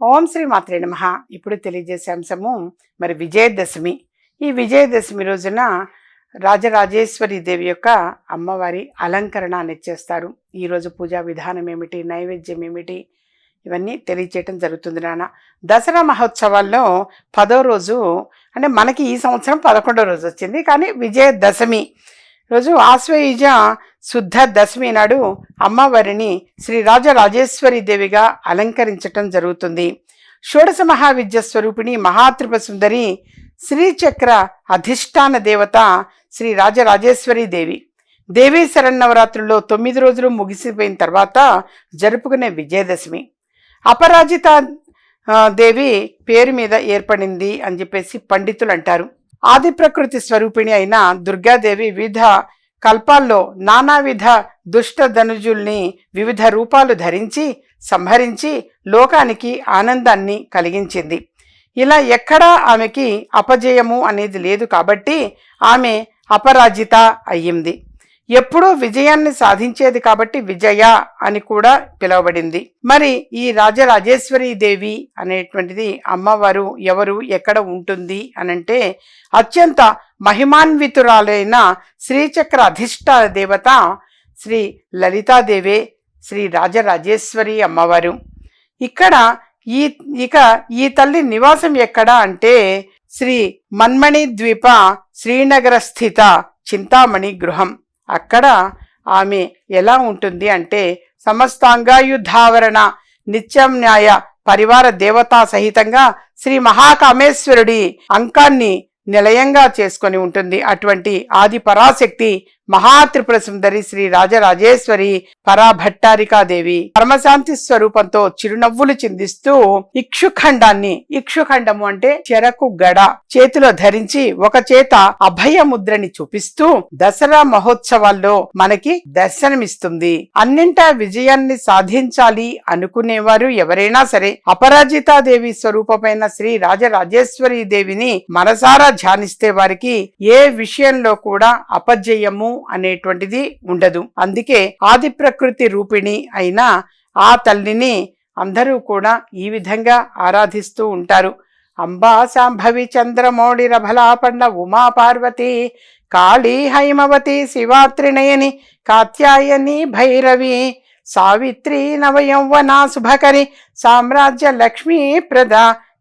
ఓం శ్రీ మాత్రే నమ. ఇప్పుడు తెలియజేసే అంశము మరి విజయదశమి. ఈ విజయదశమి రోజున రాజరాజేశ్వరి దేవి యొక్క అమ్మవారి అలంకరణ అనేది చేస్తారు ఈరోజు పూజా విధానం ఏమిటి? నైవేద్యం ఏమిటి? ఇవన్నీ తెలియచేయటం జరుగుతుంది నాన్న. దసరా మహోత్సవాల్లో పదో రోజు అంటే మనకి ఈ సంవత్సరం పదకొండో రోజు వచ్చింది. కానీ విజయదశమి రోజు ఆశ్వయుజ శుద్ధ దశమి నాడు అమ్మవారిని శ్రీ రాజరాజేశ్వరి దేవిగా అలంకరించటం జరుగుతుంది. షోడశ మహావిద్య స్వరూపిణి మహాత్రిప సుందరి శ్రీచక్ర అధిష్టాన దేవత శ్రీ రాజరాజేశ్వరి దేవి. దేవీ శరన్నవరాత్రుల్లో తొమ్మిది రోజులు ముగిసిపోయిన తర్వాత జరుపుకునే విజయదశమి. అపరాజిత దేవి పేరు మీద ఏర్పడింది అని చెప్పేసి పండితులు అంటారు. ఆది ప్రకృతి స్వరూపిణి అయిన దుర్గాదేవి వివిధ కల్పాల్లో నానావిధ దుష్ట ధనుజుల్ని వివిధ రూపాలు ధరించి సంహరించి లోకానికి ఆనందాన్ని కలిగించింది. ఇలా ఎక్కడా ఆమెకి అపజయము అనేది లేదు కాబట్టి ఆమె అపరాజిత అయ్యింది. ఎప్పుడూ విజయాన్ని సాధించేది కాబట్టి విజయ అని కూడా పిలువబడింది. మరి ఈ రాజరాజేశ్వరి దేవి అనేటువంటిది అమ్మవారు ఎవరు ఎక్కడ ఉంటుంది అనంటే అత్యంత మహిమాన్వితురాలైన శ్రీచక్ర అధిష్టాన దేవత శ్రీ లలితాదేవే శ్రీ రాజరాజేశ్వరి అమ్మవారు. ఇక్కడ ఈ ఇక ఈ తల్లి నివాసం ఎక్కడ అంటే శ్రీ మన్మణి ద్వీప శ్రీనగర స్థిత చింతామణి గృహం. అక్కడ ఆమె ఎలా ఉంటుంది అంటే సమస్తాంగాయుధావరణ నిత్యం న్యాయ పరివార దేవతా సహితంగా శ్రీ మహాకామేశ్వరుడి అంకాన్ని నిలయంగా చేసుకొని ఉంటుంది. అటువంటి ఆది పరాశక్తి మహాత్రిపుర సుందరి శ్రీ రాజరాజేశ్వరి పరాభట్టారికాదేవి పరమశాంతి స్వరూపంతో చిరునవ్వులు చిందిస్తూ ఇక్షుఖండాన్ని ఇక్షుఖండము అంటే చెరకు గడ చేతిలో ధరించి ఒక చేత అభయ ముద్రని చూపిస్తూ దసరా మహోత్సవాల్లో మనకి దర్శనమిస్తుంది. అన్నింటా విజయాన్ని సాధించాలి అనుకునేవారు ఎవరైనా సరే అపరాజితాదేవి స్వరూపమైన శ్రీ రాజరాజేశ్వరి దేవిని మనసారా ధ్యానిస్తే వారికి ఏ విషయంలో కూడా అపజయము అనేటువంటిది ఉండదు. అందుకే ఆది ప్రకృతి రూపిణి అయిన ఆ తల్లిని అందరూ కూడా ఈ విధంగా ఆరాధిస్తూ ఉంటారు. అంబా సాంభవి చంద్రమౌళి రభలాపండ ఉమా పార్వతి కాళీ హైమవతి శివాత్రినయని కాత్యాయని భైరవి సావిత్రి నవయౌవనా శుభకరి సామ్రాజ్య లక్ష్మీ ప్రద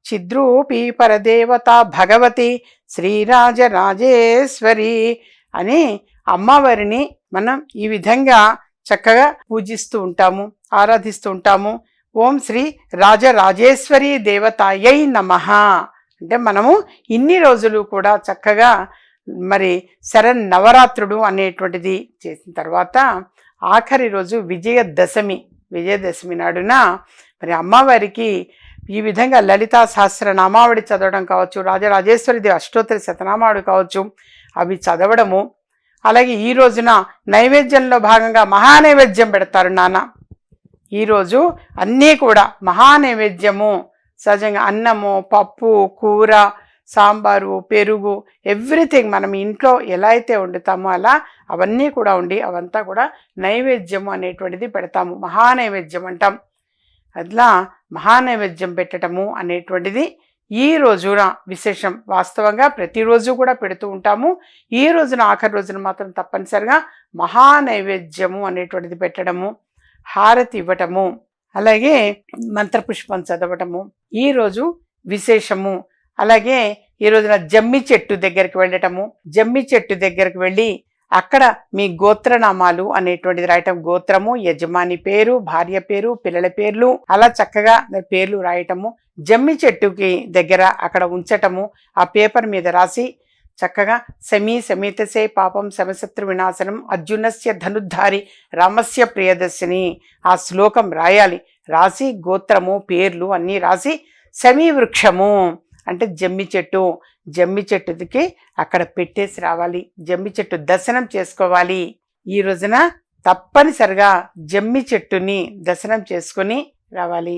చిద్రూపి పరదేవత భగవతి శ్రీరాజరాజేశ్వరి అని అమ్మవారిని మనం ఈ విధంగా చక్కగా పూజిస్తూ ఉంటాము ఆరాధిస్తూ ఉంటాము. ఓం శ్రీ రాజరాజేశ్వరి దేవతాయై నమః. అంటే మనము ఇన్ని రోజులు కూడా చక్కగా మరి శరణ్ నవరాత్రుడు అనేటువంటిది చేసిన తర్వాత ఆఖరి రోజు విజయదశమి విజయదశమి నాడున మరి అమ్మవారికి ఈ విధంగా లలితా సహస్రనామావళి చదవడం కావచ్చు రాజరాజేశ్వరి అష్టోత్తరి శతనామావళి కావచ్చు అవి చదవడము. అలాగే ఈ రోజున నైవేద్యంలో భాగంగా మహానైవేద్యం పెడతారు నాన్న. ఈరోజు అన్నీ కూడా మహానైవేద్యము. సహజంగా అన్నము పప్పు కూర సాంబారు పెరుగు ఎవ్రీథింగ్ మనం ఇంట్లో ఎలా అయితే వండుతామో అలా అవన్నీ కూడా ఉండి అవంతా కూడా నైవేద్యము అనేటువంటిది పెడతాము. మహానైవేద్యం అంటాం. అట్లా మహానైవేద్యం పెట్టడము అనేటువంటిది ఈ రోజున విశేషం. వాస్తవంగా ప్రతిరోజు కూడా పెడుతూ ఉంటాము. ఈ రోజున ఆఖరి రోజున మాత్రం తప్పనిసరిగా మహానైవేద్యము అనేటువంటిది పెట్టడము హారతి ఇవ్వటము అలాగే మంత్రపుష్పం చదవటము ఈ రోజు విశేషము. అలాగే ఈ రోజున జమ్మి చెట్టు దగ్గరికి వెళ్ళటము జమ్మి చెట్టు దగ్గరికి వెళ్ళి అక్కడ మీ గోత్రనామాలు అనేటువంటిది రాయటం గోత్రము యజమాని పేరు భార్య పేరు పిల్లల పేర్లు అలా చక్కగా పేర్లు రాయటము జమ్మి చెట్టుకి దగ్గర అక్కడ ఉంచటము ఆ పేపర్ మీద రాసి చక్కగా సమీ సమేతసే పాపం శమశత్రు వినాశనం అర్జునస్య ధనుద్ధారి రామస్య ప్రియదర్శిని ఆ శ్లోకం రాయాలి. రాసి గోత్రము పేర్లు అన్నీ రాసి సమీ వృక్షము అంటే జమ్మి చెట్టు జమ్మి చెట్టుకి అక్కడ పెట్టేసి రావాలి. జమ్మి చెట్టు దర్శనం చేసుకోవాలి. ఈ రోజున తప్పనిసరిగా జమ్మి చెట్టుని దర్శనం చేసుకొని రావాలి.